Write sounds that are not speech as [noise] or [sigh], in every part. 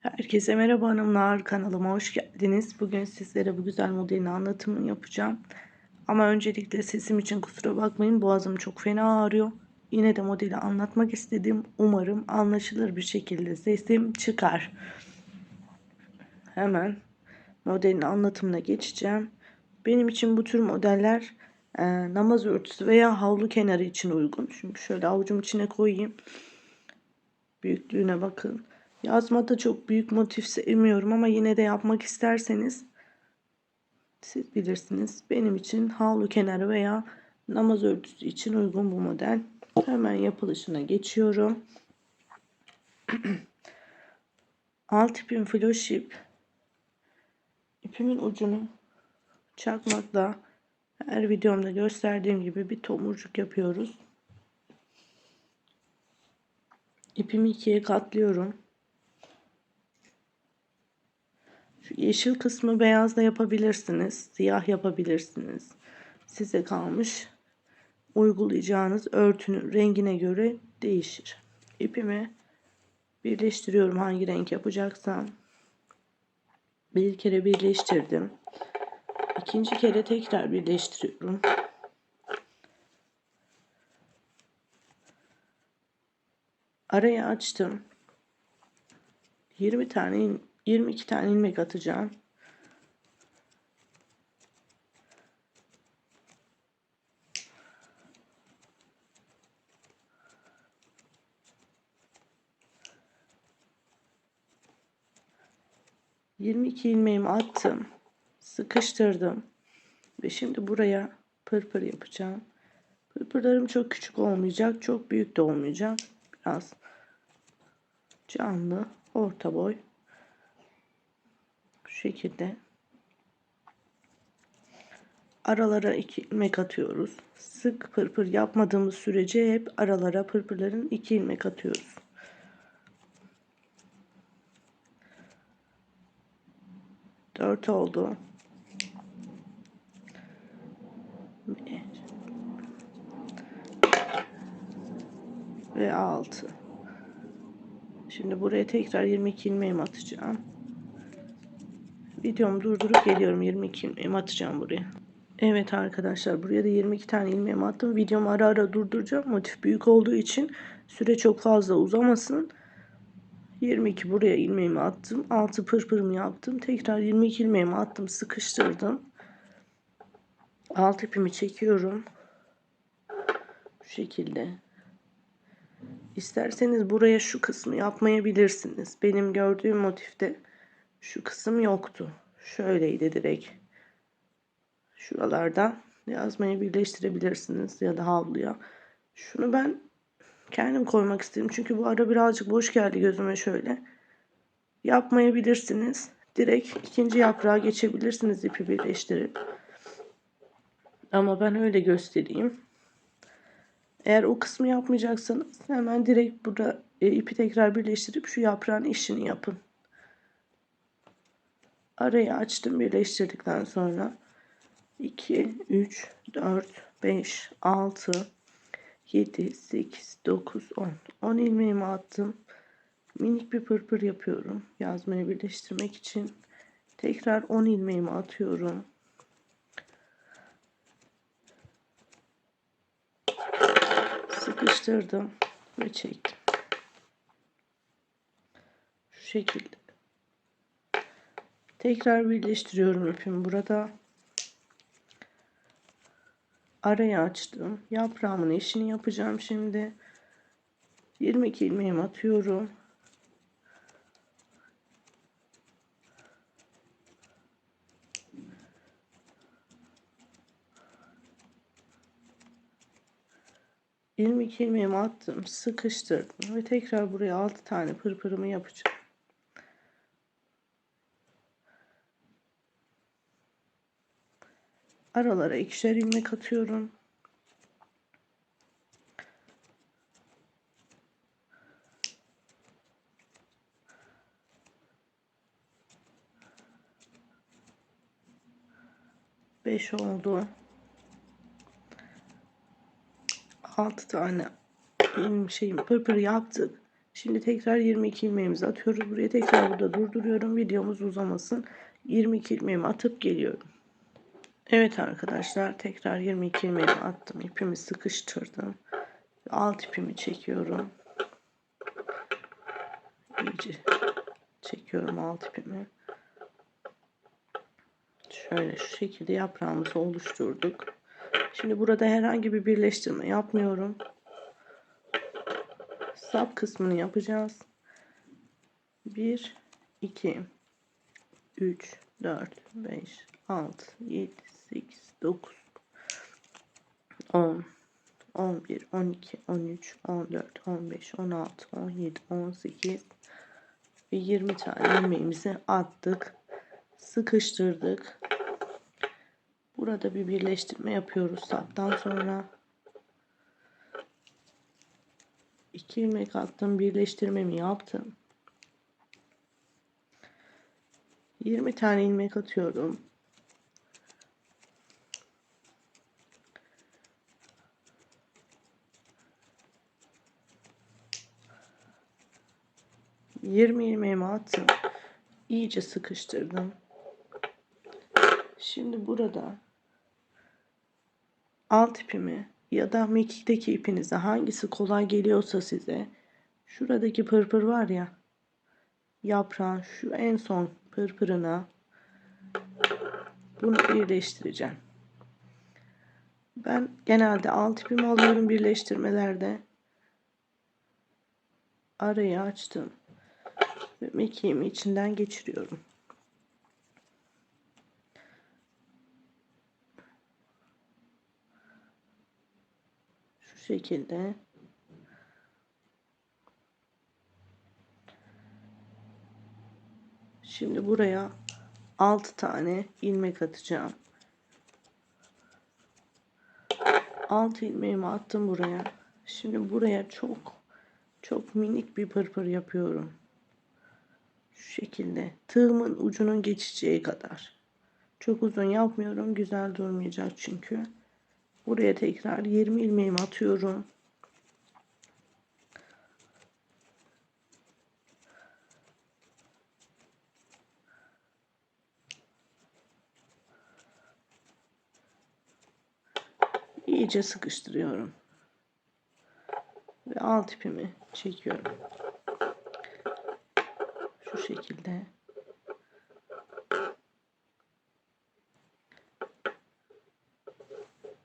Herkese merhaba hanımlar kanalıma hoş geldiniz. Bugün sizlere bu güzel modelin anlatımını yapacağım. Ama öncelikle sesim için kusura bakmayın boğazım çok fena ağrıyor. Yine de modeli anlatmak istedim. Umarım anlaşılır bir şekilde sesim çıkar. Hemen modelin anlatımına geçeceğim. Benim için bu tür modeller e, namaz örtüsü veya havlu kenarı için uygun. Çünkü şöyle avucum içine koyayım. Büyüklüğüne bakın. Yazmada çok büyük motif sevmiyorum ama yine de yapmak isterseniz siz bilirsiniz. Benim için havlu kenarı veya namaz örtüsü için uygun bu model. Hemen yapılışına geçiyorum. [clears throat] Alt ipim floş ip. İpimin ucunu çakmakla her videomda gösterdiğim gibi bir tomurcuk yapıyoruz. İpimi ikiye katlıyorum. Şu yeşil kısmı beyazla yapabilirsiniz. Siyah yapabilirsiniz. Size kalmış. Uygulayacağınız örtünün rengine göre değişir. İpimi birleştiriyorum hangi renk yapacaksam. Bir kere birleştirdim. İkinci kere tekrar birleştiriyorum. Araya açtım. 20 tane 22 tane ilmek atacağım. Yirmi iki ilmeğimi attım. Sıkıştırdım. Ve şimdi buraya pırpır yapacağım. Pırpırlarım çok küçük olmayacak. Çok büyük de olmayacak. Biraz canlı. Orta boy şekilde aralara iki ilmek atıyoruz. Sık pırpır yapmadığımız sürece hep aralara pırpırların iki ilmek atıyoruz. Dört oldu. Ve altı. Şimdi buraya tekrar 22 ilmeğimi atacağım. Videomu durdurup geliyorum. 22 ilmeğimi atacağım buraya. Evet arkadaşlar buraya da 22 tane ilmeğimi attım. Videomu ara ara durduracağım. Motif büyük olduğu için süre çok fazla uzamasın. 22 buraya ilmeğimi attım. 6 pırpırımı yaptım. Tekrar 22 ilmeğimi attım. Sıkıştırdım. Alt ipimi çekiyorum. Bu şekilde. İsterseniz buraya şu kısmı yapmayabilirsiniz. Benim gördüğüm motifte şu kısım yoktu. Şöyleydi direkt. Şuralarda yazmayı birleştirebilirsiniz ya da havluya. Şunu ben kendim koymak istedim. Çünkü bu ara birazcık boş geldi gözüme şöyle. Yapmayabilirsiniz. Direkt ikinci yaprağa geçebilirsiniz ipi birleştirip. Ama ben öyle göstereyim. Eğer o kısmı yapmayacaksanız hemen direkt burada e, ipi tekrar birleştirip şu yaprağın işini yapın arayı açtım birleştirdikten sonra. 2 3 4 5 6 7 8 9 10 10 ilmeğimi attım. Minik bir pırpır yapıyorum yazmayı birleştirmek için. Tekrar 10 ilmeğimi atıyorum. Sıkıştırdım ve çektim. Şu şekilde Tekrar birleştiriyorum ipimi burada. Araya açtım. Yaprağımın eşini yapacağım şimdi. 22 ilmeğimi atıyorum. İlmek ilmeğimi attım, sıkıştırdım ve tekrar buraya 6 tane pırpırımı yapacağım. Aralara ikişer ilmek atıyorum. Beş oldu. Altı tane şeyim pırpır yaptık. Şimdi tekrar 22 ilmeğimizi atıyoruz. Buraya tekrar burada durduruyorum. Videomuz uzamasın. 22 ilmeğimi atıp geliyorum. Evet arkadaşlar tekrar 22 ilmeğimi attım. İpimi sıkıştırdım. Alt ipimi çekiyorum. İyice çekiyorum alt ipimi. Şöyle şu şekilde yaprağımızı oluşturduk. Şimdi burada herhangi bir birleştirme yapmıyorum. Sap kısmını yapacağız. 1 2 3 4 5 6 7 8 9 10 11 12 13 14 15 16 17 18 ve 20 tane ilmeğimizi attık sıkıştırdık. Burada bir birleştirme yapıyoruz saptan sonra. 2 ilmek attım birleştirmemi yaptım. 20 tane ilmek atıyorum Yirmi ilmeğimi attım. İyice sıkıştırdım. Şimdi burada alt ipimi ya da mekikteki ipinize hangisi kolay geliyorsa size şuradaki pırpır var ya yaprağın şu en son pırpırına bunu birleştireceğim. Ben genelde alt ipimi alıyorum birleştirmelerde. Arayı açtım. Mekiğimi içinden geçiriyorum. Şu şekilde. Şimdi buraya 6 tane ilmek atacağım. 6 ilmeğimi attım buraya. Şimdi buraya çok çok minik bir pırpır yapıyorum. Şu şekilde tığımın ucunun geçeceği kadar. Çok uzun yapmıyorum. Güzel durmayacak çünkü. Buraya tekrar 20 ilmeğimi atıyorum. iyice sıkıştırıyorum. Ve alt ipimi çekiyorum. Şu şekilde.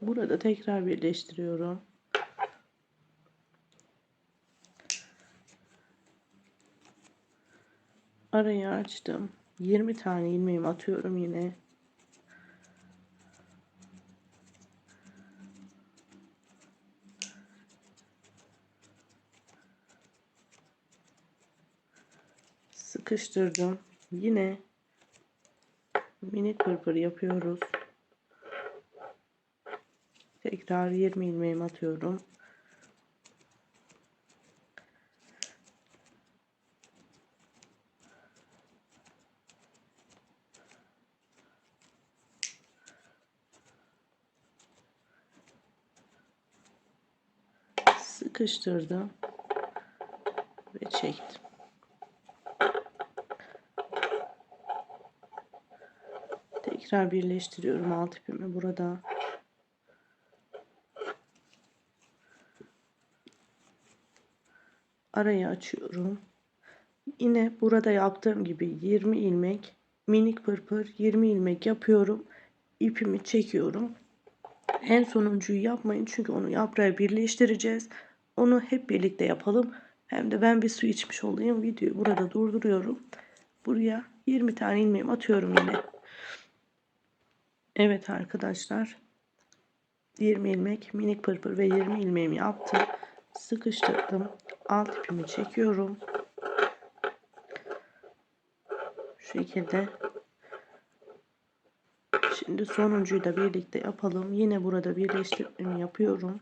Burada tekrar birleştiriyorum. Arayı açtım. 20 tane ilmeğimi atıyorum yine. Sıkıştırdım. Yine minik pırpır yapıyoruz. Tekrar 20 ilmeğimi atıyorum. Sıkıştırdım ve çektim. Tekrar birleştiriyorum alt ipimi burada. Arayı açıyorum. Yine burada yaptığım gibi 20 ilmek minik pırpır 20 ilmek yapıyorum. İpimi çekiyorum. En sonuncuyu yapmayın çünkü onu yaprağa birleştireceğiz. Onu hep birlikte yapalım. Hem de ben bir su içmiş olayım. Videoyu burada durduruyorum. Buraya 20 tane ilmeğimi atıyorum yine. Evet arkadaşlar. 20 ilmek minik pırpır ve 20 ilmeğimi yaptım. Sıkıştırdım. Alt ipimi çekiyorum. Şu şekilde. Şimdi sonuncuyu da birlikte yapalım. Yine burada birleştirmemi yapıyorum.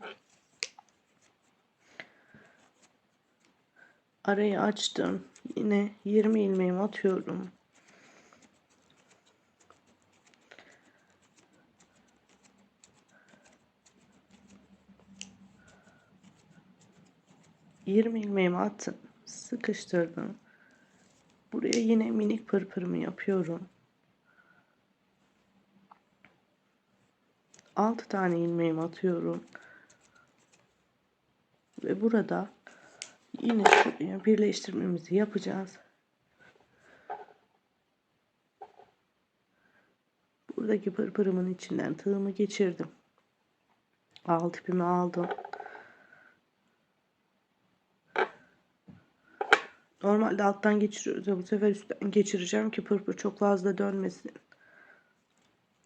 Arayı açtım. Yine 20 ilmeğimi atıyorum. 20 ilmeğimi attım. sıkıştırdım. Buraya yine minik pırpırımı yapıyorum. 6 tane ilmeğimi atıyorum. Ve burada yine birleştirmemizi yapacağız. Buradaki pırpırımın içinden tığımı geçirdim. Alt ipimi aldım. Normalde alttan geçiriyoruz bu sefer üstten geçireceğim ki pırpır çok fazla dönmesin.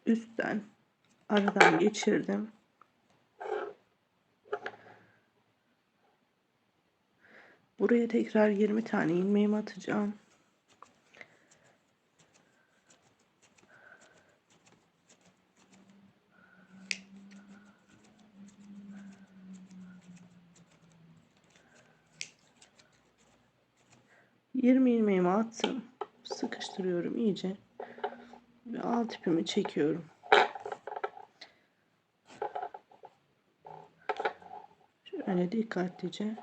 Üstten aradan geçirdim. Buraya tekrar 20 tane ilmeğimi atacağım. Yirmi ilmeğimi attım. Sıkıştırıyorum iyice. Ve alt ipimi çekiyorum. Şöyle dikkatlice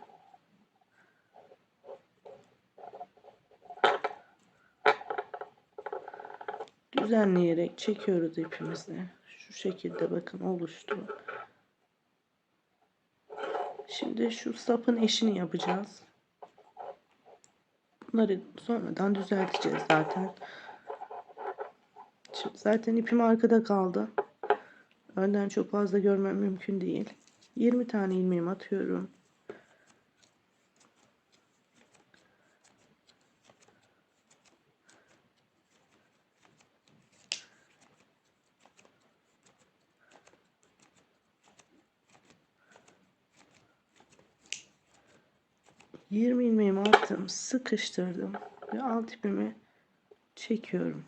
düzenleyerek çekiyoruz ipimizi. Şu şekilde bakın oluştu. Şimdi şu sapın eşini yapacağız. Bunları sonradan düzelteceğiz zaten. Şimdi zaten ipim arkada kaldı. Önden çok fazla görmem mümkün değil. 20 tane ilmeğimi atıyorum. Yirmi attım, sıkıştırdım ve alt ipimi çekiyorum.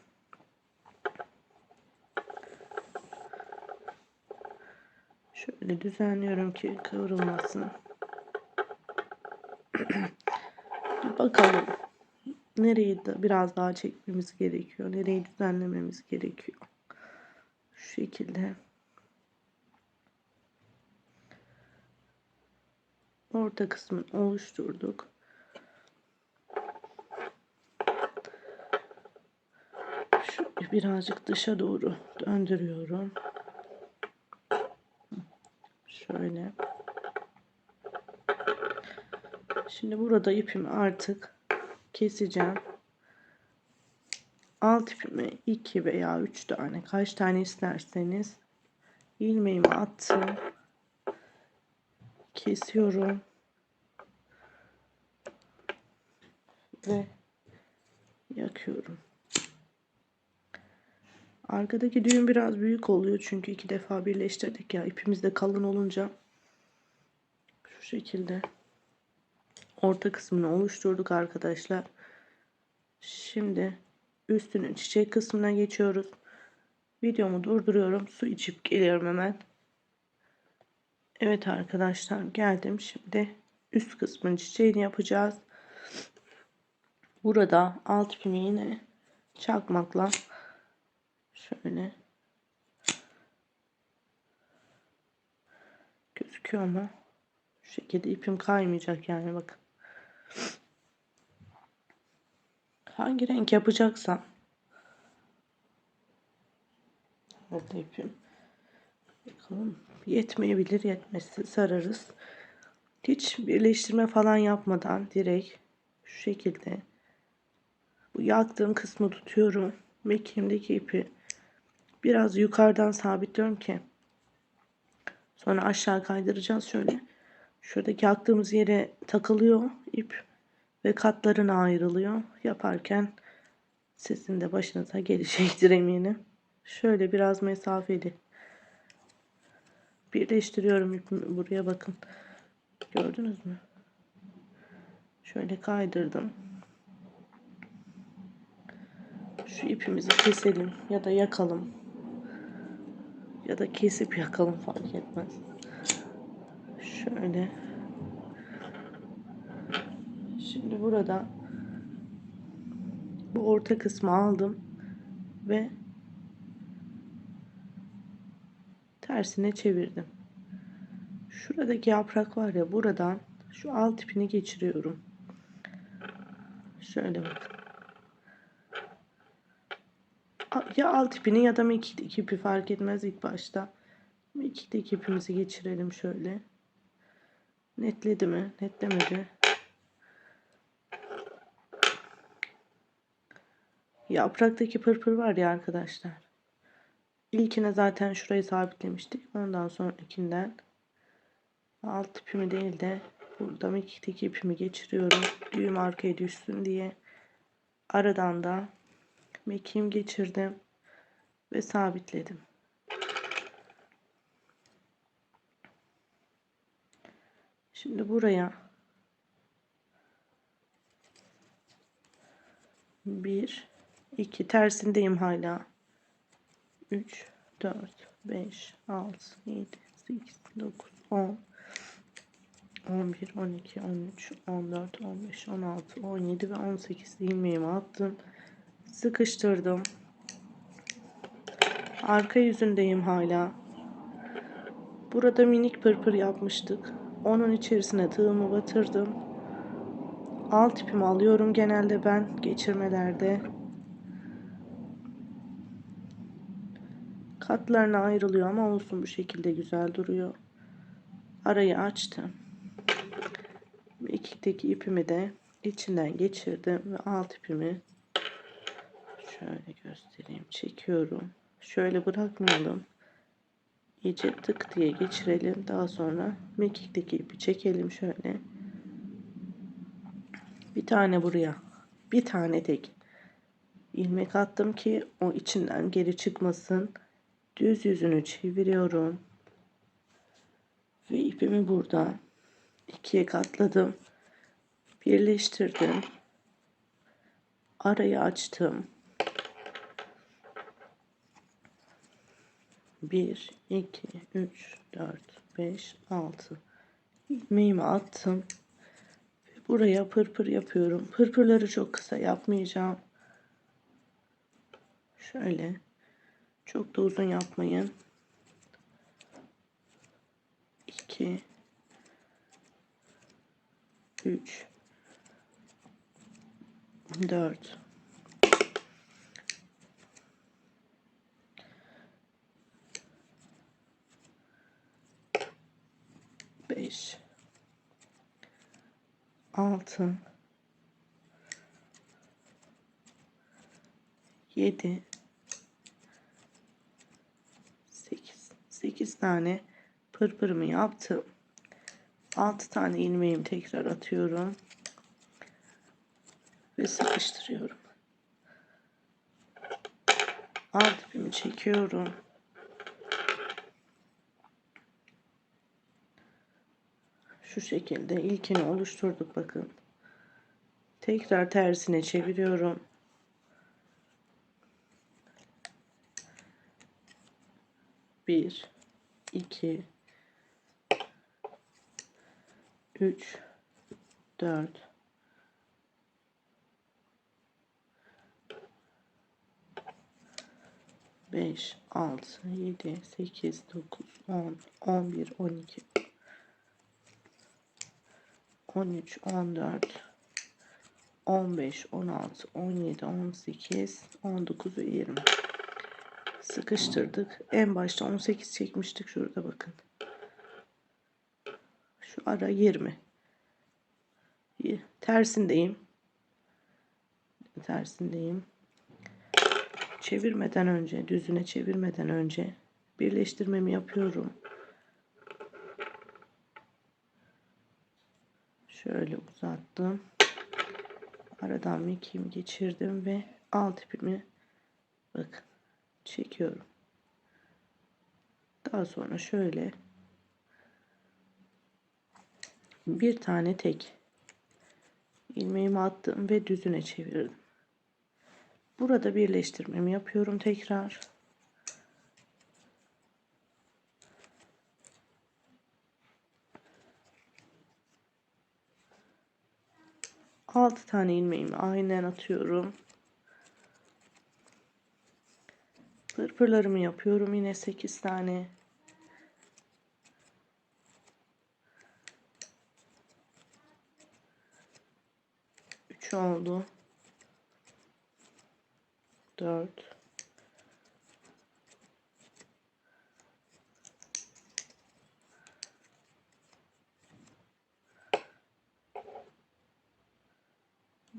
Şöyle düzenliyorum ki kıvrılmasın. [clears throat] Bakalım. Nereyi de biraz daha çekmemiz gerekiyor. Nereyi düzenlememiz gerekiyor. Şu şekilde. Orta kısmını oluşturduk. Şöyle birazcık dışa doğru döndürüyorum. Şöyle. Şimdi burada ipimi artık keseceğim. Alt ipimi 2 veya 3 tane kaç tane isterseniz ilmeğimi attım. Kesiyorum. Ve yakıyorum. Arkadaki düğüm biraz büyük oluyor çünkü iki defa birleştirdik ya ipimiz de kalın olunca şu şekilde orta kısmını oluşturduk arkadaşlar. Şimdi üstünün çiçek kısmına geçiyoruz. Videomu durduruyorum. Su içip geliyorum hemen. Evet arkadaşlar geldim. Şimdi üst kısmın çiçeğini yapacağız. Burada alt ipimi yine çakmakla Şöyle. Gözüküyor mu? Şu şekilde ipim kaymayacak yani bakın. Hangi renk yapacaksam. Evet ipim. Bakalım. Yetmeyebilir yetmesi sararız. Hiç birleştirme falan yapmadan direkt şu şekilde bu yaktığım kısmı tutuyorum. Mekiğimdeki ipi biraz yukarıdan sabitliyorum ki. Sonra aşağı kaydıracağız şöyle. Şuradaki attığımız yere takılıyor ip ve katlarına ayrılıyor. Yaparken sizin de başınıza gelecektir eminim. Şöyle biraz mesafeli. Birleştiriyorum ipimi buraya bakın. Gördünüz mü? Şöyle kaydırdım. Şu ipimizi keselim ya da yakalım ya da kesip yakalım fark etmez. Şöyle. Şimdi burada bu orta kısmı aldım ve tersine çevirdim. Şuradaki yaprak var ya buradan şu alt ipini geçiriyorum. Şöyle bakın. Ya alt ipini ya da mekik ipi fark etmez ilk başta. Mekik ipimizi geçirelim şöyle. Netledi mi? Netlemedi. Yapraktaki pırpır var ya arkadaşlar. İlkine zaten şurayı sabitlemiştik. Ondan sonrakinden alt ipimi değil de burada mekikteki ipimi geçiriyorum. Düğüm arkaya düşsün diye. Aradan da mekiğimi geçirdim ve sabitledim. Şimdi buraya bir iki tersindeyim hala. 3 4 5 6 7 8 9 10 11 12 13 14 15 16 17 ve 18 ilmeğimi attım. Sıkıştırdım. Arka yüzündeyim hala. Burada minik pırpır yapmıştık. Onun içerisine tığımı batırdım. Alt ipimi alıyorum genelde ben geçirmelerde. Katlarına ayrılıyor ama olsun bu şekilde güzel duruyor. Arayı açtım. İkikteki ipimi de içinden geçirdim ve alt ipimi şöyle göstereyim çekiyorum. Şöyle bırakmayalım. İyice tık diye geçirelim. Daha sonra mekikteki ipi çekelim şöyle. Bir tane buraya. Bir tane tek ilmek attım ki o içinden geri çıkmasın. Düz yüzünü çeviriyorum. Ve ipimi burada ikiye katladım. Birleştirdim. Arayı açtım. 1, 2, 3, 4, 5, 6 ilmeğimi attım. Buraya pırpır yapıyorum. Pırpırları çok kısa yapmayacağım. Şöyle. Çok da uzun yapmayın. 2 3 4 5 6 7 8 8 tane pırpırımı yaptım. 6 tane ilmeğimi tekrar atıyorum. Ve sıkıştırıyorum. Alt ipimi çekiyorum. Şu şekilde ilkini oluşturduk bakın. Tekrar tersine çeviriyorum. Bir, iki, üç, dört, beş, altı, yedi, sekiz, dokuz, on, on bir, on iki, on üç, on dört, on beş, on altı, on yedi, on sekiz, on dokuz ve yirmi sıkıştırdık. En başta 18 çekmiştik. Şurada bakın. Şu ara 20. Tersindeyim. Tersindeyim. Çevirmeden önce, düzüne çevirmeden önce birleştirmemi yapıyorum. Şöyle uzattım. Aradan mekiğimi geçirdim ve alt ipimi bakın çekiyorum. Daha sonra şöyle bir tane tek ilmeğimi attım ve düzüne çevirdim. Burada birleştirmemi yapıyorum tekrar. 6 tane ilmeğimi aynen atıyorum. Pırpırlarımı yapıyorum yine 8 tane. Üç oldu. Dört.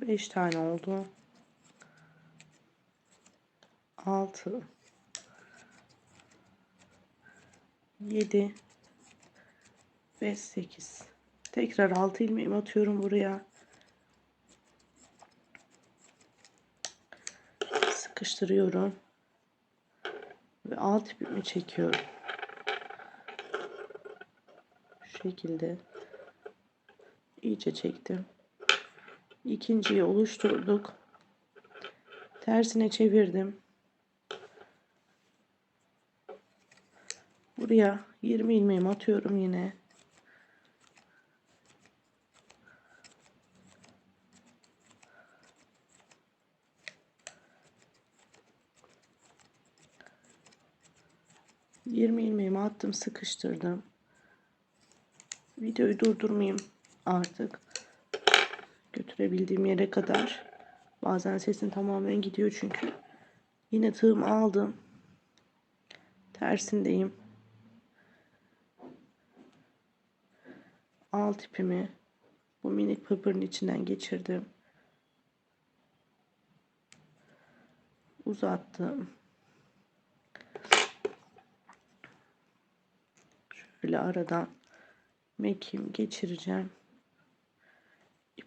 5 tane oldu. 6 7 ve 8 tekrar 6 ilmeğimi atıyorum buraya. Sıkıştırıyorum. Ve alt ipimi çekiyorum. Şu şekilde. İyice çektim ikinciyi oluşturduk tersine çevirdim buraya 20 ilmeğimi atıyorum yine Yirmi ilmeğimi attım sıkıştırdım. Videoyu durdurmayayım artık. Götürebildiğim yere kadar. Bazen sesin tamamen gidiyor çünkü. Yine tığımı aldım. Tersindeyim. Alt ipimi bu minik pırpırın içinden geçirdim. Uzattım. Şöyle aradan mekiğimi geçireceğim.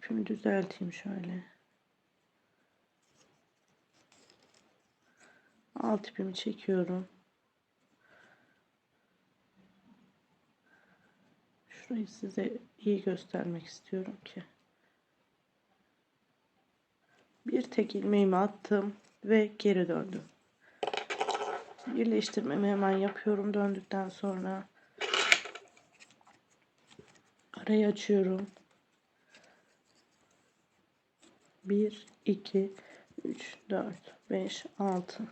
İpimi düzelteyim şöyle. Alt ipimi çekiyorum. Şurayı size iyi göstermek istiyorum ki. Bir tek ilmeğimi attım ve geri döndüm. Birleştirmemi hemen yapıyorum döndükten sonra. Arayı açıyorum. 1 2 3 4 5 6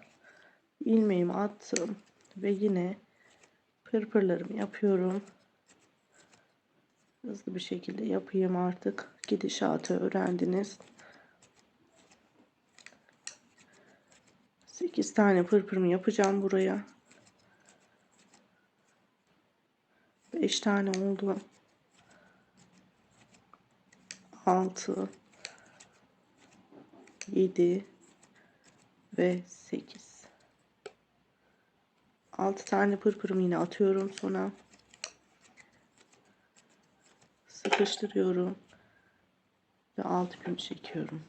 ilmeğimi attım ve yine pırpırlarımı yapıyorum. Hızlı bir şekilde yapayım artık. Gidişatı öğrendiniz. 8 tane pırpırımı yapacağım buraya. 5 tane oldu. 6 7 ve 8 6 tane pırpırımı yine atıyorum sonra sıkıştırıyorum ve alt ipimi çekiyorum.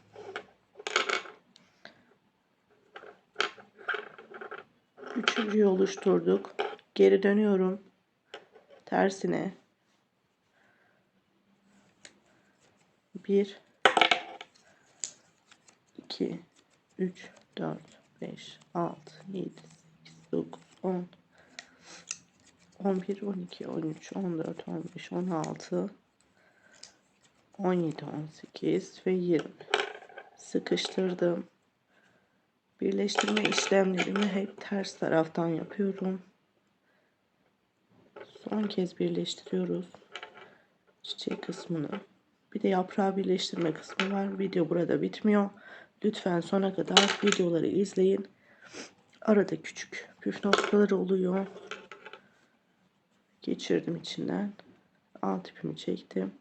Üçüncüyü oluşturduk. Geri dönüyorum. Tersine. Bir, iki, üç, dört, beş, altı, yedi, sekiz, dokuz, on, on bir, on iki, on üç, on dört, on beş, on altı, 17, 18 ve 20 sıkıştırdım. Birleştirme işlemlerimi hep ters taraftan yapıyorum. Son kez birleştiriyoruz. Çiçek kısmını. Bir de yaprağı birleştirme kısmı var. Video burada bitmiyor. Lütfen sona kadar videoları izleyin. Arada küçük püf noktaları oluyor. Geçirdim içinden. Alt ipimi çektim.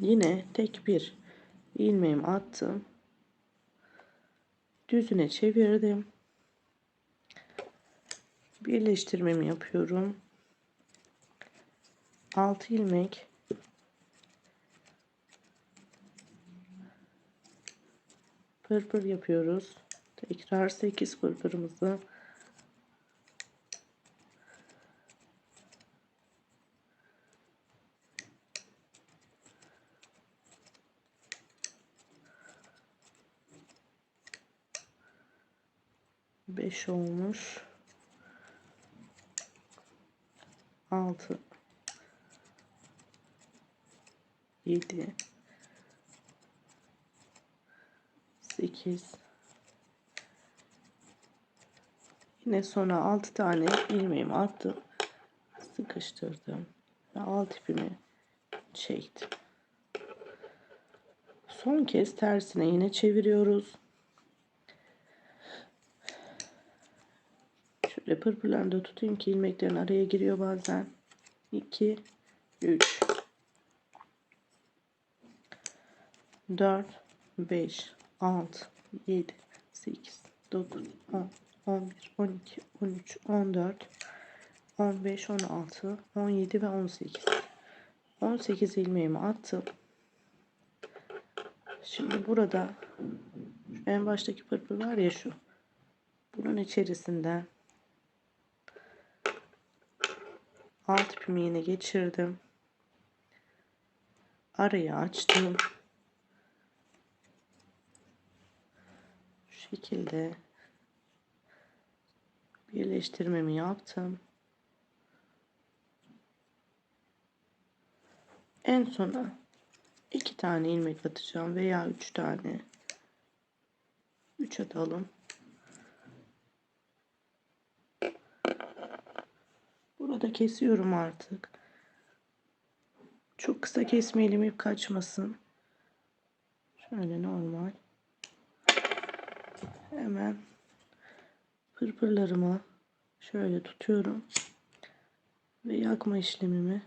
Yine tek bir ilmeğimi attım. Düzüne çevirdim. Birleştirmemi yapıyorum. 6 ilmek pırpır yapıyoruz. Tekrar 8 pırpırımızı 5 olmuş. 6 7 8 Yine sonra 6 tane ilmeğimi attım. Sıkıştırdım. Ve alt ipimi çektim. Son kez tersine yine çeviriyoruz. Şöyle pırpırlarını tutayım ki ilmeklerin araya giriyor bazen. 2 3 4 5 6 7 8 9 10 11 12 13 14 15 16 17 ve 18 18 ilmeğimi attım. Şimdi burada en baştaki pırpır var ya şu. Bunun içerisinden alt ipimi yine geçirdim. Arayı açtım. Şekilde birleştirmemi yaptım. En sona iki tane ilmek atacağım veya üç tane. Üç atalım. Burada kesiyorum artık. Çok kısa kesmeyelim ip kaçmasın. Şöyle normal. Hemen pırpırlarımı şöyle tutuyorum. Ve yakma işlemimi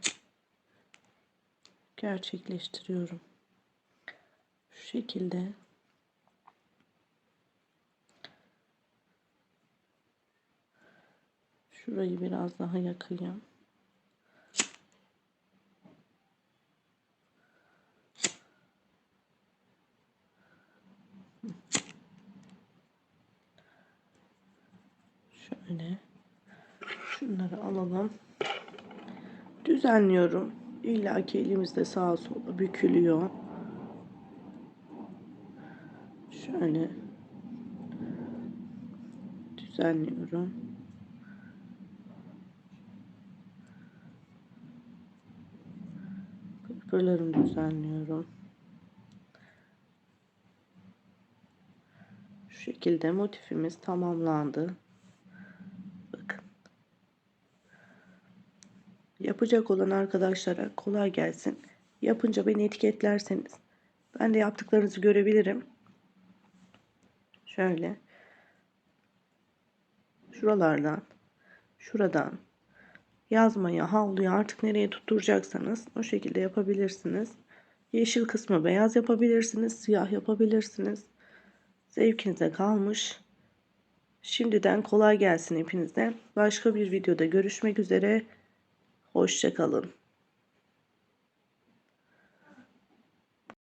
gerçekleştiriyorum. Şu şekilde şurayı biraz daha yakayım. Şöyle şunları alalım. Düzenliyorum. İlla ki elimizde sağa sola bükülüyor. Şöyle düzenliyorum. Pırpırlarımı düzenliyorum. Şu şekilde motifimiz tamamlandı. Bakın. Yapacak olan arkadaşlara kolay gelsin. Yapınca beni etiketlerseniz ben de yaptıklarınızı görebilirim. Şöyle. Şuralardan, şuradan yazmaya, havluya artık nereye tutturacaksanız o şekilde yapabilirsiniz. Yeşil kısmı beyaz yapabilirsiniz, siyah yapabilirsiniz. Zevkinize kalmış. Şimdiden kolay gelsin hepinize. Başka bir videoda görüşmek üzere. Hoşçakalın.